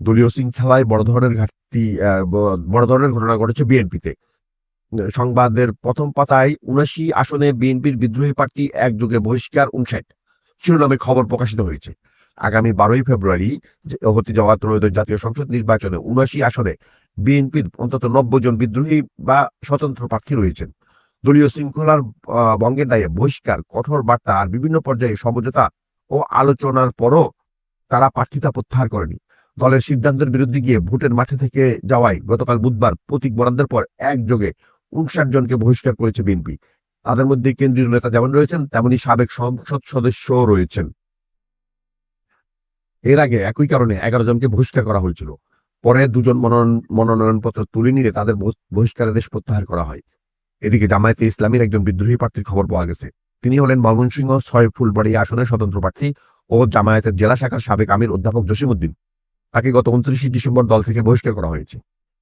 দলীয় শৃঙ্খলায় বড় ধরনের ঘাটতি বড় ধরনের ঘটনা ঘটেছে বিএনপিতে। সংবাদের প্রথম পাতায় উনাশি আসনে বিএনপির বিদ্রোহী প্রার্থী একযোগে বহিষ্কার উনষাট। শিরোনামে খবর প্রকাশিত হয়েছে। আগামী বারোই ফেব্রুয়ারি হতে যাওয়া ত্রয়োদশ জাতীয় সংসদ নির্বাচনে উনাশি আসনে বিএনপির অন্তত নব্বই জন বিদ্রোহী বা স্বতন্ত্র প্রার্থী রয়েছেন। দলীয় শৃঙ্খলার আহ, ভঙ্গের দায়ে বহিষ্কার কঠোর বার্তা আর বিভিন্ন পর্যায়ে সমঝোতা ও আলোচনার পরও তারা প্রার্থিতা প্রত্যাহার করেনি। দলের সিদ্ধান্তের বিরুদ্ধে গিয়ে ভোটের মাঠে থেকে যাওয়ায় গতকাল বুধবার প্রতীক বরাদ্দের পর একযোগে উনষাট জনকে বহিষ্কার করেছে বিএনপি। তাদের মধ্যে কেন্দ্রীয় নেতা যেমন রয়েছেন, তেমনি সাবেক সংসদ সদস্যও রয়েছেন। এর আগে একই কারণে এগারো জনকে বহিষ্কার করা হয়েছিল। পরে দুজন মনোনয়ন, মনোনয়নপত্র তুলে নিলে তাদের বহ- বহিষ্কারাদেশ প্রত্যাহার করা হয়। এদিকে জামায়াতে ইসলামীর একজন বিদ্রোহী প্রার্থীর খবর পাওয়া গেছে। তিনি হলেন ময়মনসিংহ ছয় ফুলবাড়ি আসনের স্বতন্ত্র প্রার্থী ও জামায়াতের জেলা শাখার সাবেক আমির অধ্যাপক জসিমউদ্দিন। তাকে গত উনত্রিশে ডিসেম্বর দল থেকে বহিষ্কার করা হয়েছে।